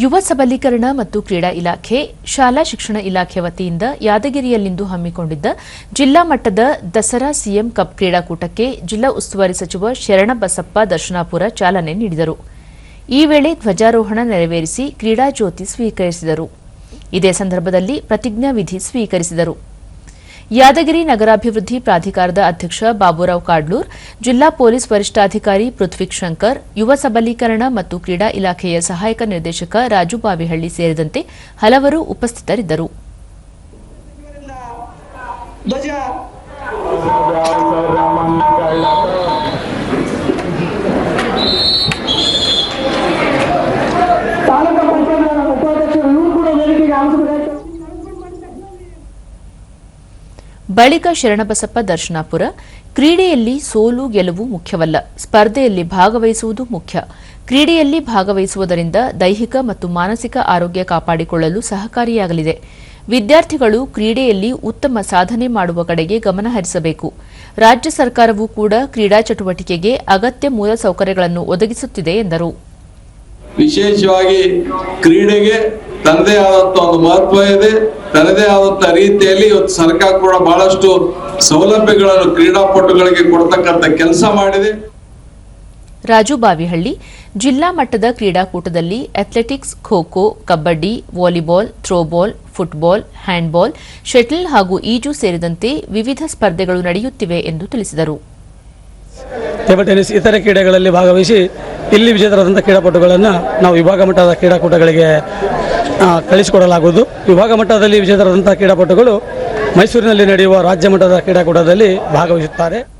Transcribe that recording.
ಯುವ ಸಬಲೀಕರಣ ಮತ್ತು ಕ್ರೀಡಾ ಇಲಾಖೆ, ಶಾಲಾ ಶಿಕ್ಷಣ ಇಲಾಖೆ ವತಿಯಿಂದ ಯಾದಗಿರಿಯಲ್ಲಿಂದು ಹಮ್ಮಿಕೊಂಡಿದ್ದ ಜಿಲ್ಲಾ ಮಟ್ಟದ ದಸರಾ ಸಿಎಂ ಕಪ್ ಕ್ರೀಡಾಕೂಟಕ್ಕೆ ಜಿಲ್ಲಾ ಉಸ್ತುವಾರಿ ಸಚಿವ ಶರಣಬಸಪ್ಪ ದರ್ಶನಾಪುರ ಚಾಲನೆ ನೀಡಿದರು. ಈ ವೇಳೆ ಧ್ವಜಾರೋಹಣ ನೆರವೇರಿಸಿ ಕ್ರೀಡಾ ಜ್ಯೋತಿ ಸ್ವೀಕರಿಸಿದರು. ಇದೇ ಸಂದರ್ಭದಲ್ಲಿ ಪ್ರತಿಜ್ಞಾವಿಧಿ ಸ್ವೀಕರಿಸಿದರು. ಯಾದಗಿರಿ ನಗರಾಭಿವೃದ್ಧಿ ಪ್ರಾಧಿಕಾರದ ಅಧ್ಯಕ್ಷ ಬಾಬುರಾವ್ ಕಾಡ್ಲೂರ್, ಜಿಲ್ಲಾ ಪೊಲೀಸ್ ವರಿಷ್ಠಾಧಿಕಾರಿ ಪೃಥ್ವಿಕ್ ಶಂಕರ್, ಯುವ ಸಬಲೀಕರಣ ಮತ್ತು ಕ್ರೀಡಾ ಇಲಾಖೆಯ ಸಹಾಯಕ ನಿರ್ದೇಶಕ ರಾಜು ಬಾವಿಹಳ್ಳಿ ಸೇರಿದಂತೆ ಹಲವರು ಉಪಸ್ಥಿತರಿದ್ದರು. ಬಳಿಕ ಶರಣಬಸಪ್ಪ ದರ್ಶನಾಪುರ, ಕ್ರೀಡೆಯಲ್ಲಿ ಸೋಲು ಗೆಲುವು ಮುಖ್ಯವಲ್ಲ. ಸ್ಪರ್ಧೆಯಲ್ಲಿ ಭಾಗವಹಿಸುವುದು ಮುಖ್ಯ. ಕ್ರೀಡೆಯಲ್ಲಿ ಭಾಗವಹಿಸುವುದರಿಂದ ದೈಹಿಕ ಮತ್ತು ಮಾನಸಿಕ ಆರೋಗ್ಯ ಕಾಪಾಡಿಕೊಳ್ಳಲು ಸಹಕಾರಿಯಾಗಲಿದೆ. ವಿದ್ಯಾರ್ಥಿಗಳು ಕ್ರೀಡೆಯಲ್ಲಿ ಉತ್ತಮ ಸಾಧನೆ ಮಾಡುವ ಕಡೆಗೆ ಗಮನ ಹರಿಸಬೇಕು. ರಾಜ್ಯ ಸರ್ಕಾರವೂ ಕೂಡ ಕ್ರೀಡಾ ಚಟುವಟಿಕೆಗೆ ಅಗತ್ಯ ಮೂಲ ಸೌಕರ್ಯಗಳನ್ನು ಒದಗಿಸುತ್ತಿದೆ ಎಂದರು. ವಿಶೇಷವಾಗಿ ಕ್ರೀಡೆಗೆ ತನ್ನದೇ ಆದಂತ ಒಂದು ಮಹತ್ವ ಇದೆ ತನ್ನದೇ ಆದಂತ ರೀತಿಯಲ್ಲಿ ಇವತ್ತು ಸರ್ಕಾರ ಕೂಡ ಬಹಳಷ್ಟು ಸೌಲಭ್ಯಗಳನ್ನು ಕ್ರೀಡಾಪಟುಗಳಿಗೆ ಕೊಡ್ತಕ್ಕಂಥ ಕೆಲಸ ಮಾಡಿದೆ. ರಾಜು ಬಾವಿಹಳ್ಳಿ ಜಿಲ್ಲಾ ಮಟ್ಟದ ಕ್ರೀಡಾಕೂಟದಲ್ಲಿ athletics kho kho kabaddi volleyball throwball football handball shuttle ಹಾಗೂ ಈಜು ಸೇರಿದಂತೆ ವಿವಿಧ ಸ್ಪರ್ಧೆಗಳು ನಡೆಯುತ್ತಿವೆ ಎಂದು ತಿಳಿಸಿದರು. ಟೇಬಲ್ ಟೆನಿಸ್ ಇತರೆ ಕ್ರೀಡೆಗಳಲ್ಲಿ ಭಾಗವಹಿಸಿ ಇಲ್ಲಿ ವಿಜೇತರಾದಂಥ ಕ್ರೀಡಾಪಟುಗಳನ್ನು ನಾವು ವಿಭಾಗ ಮಟ್ಟದ ಕ್ರೀಡಾಕೂಟಗಳಿಗೆ ಕಳಿಸಿಕೊಡಲಾಗುವುದು. ವಿಭಾಗ ಮಟ್ಟದಲ್ಲಿ ವಿಜೇತರಾದಂಥ ಕ್ರೀಡಾಪಟುಗಳು ಮೈಸೂರಿನಲ್ಲಿ ನಡೆಯುವ ರಾಜ್ಯ ಮಟ್ಟದ ಕ್ರೀಡಾಕೂಟದಲ್ಲಿ ಭಾಗವಹಿಸುತ್ತಾರೆ.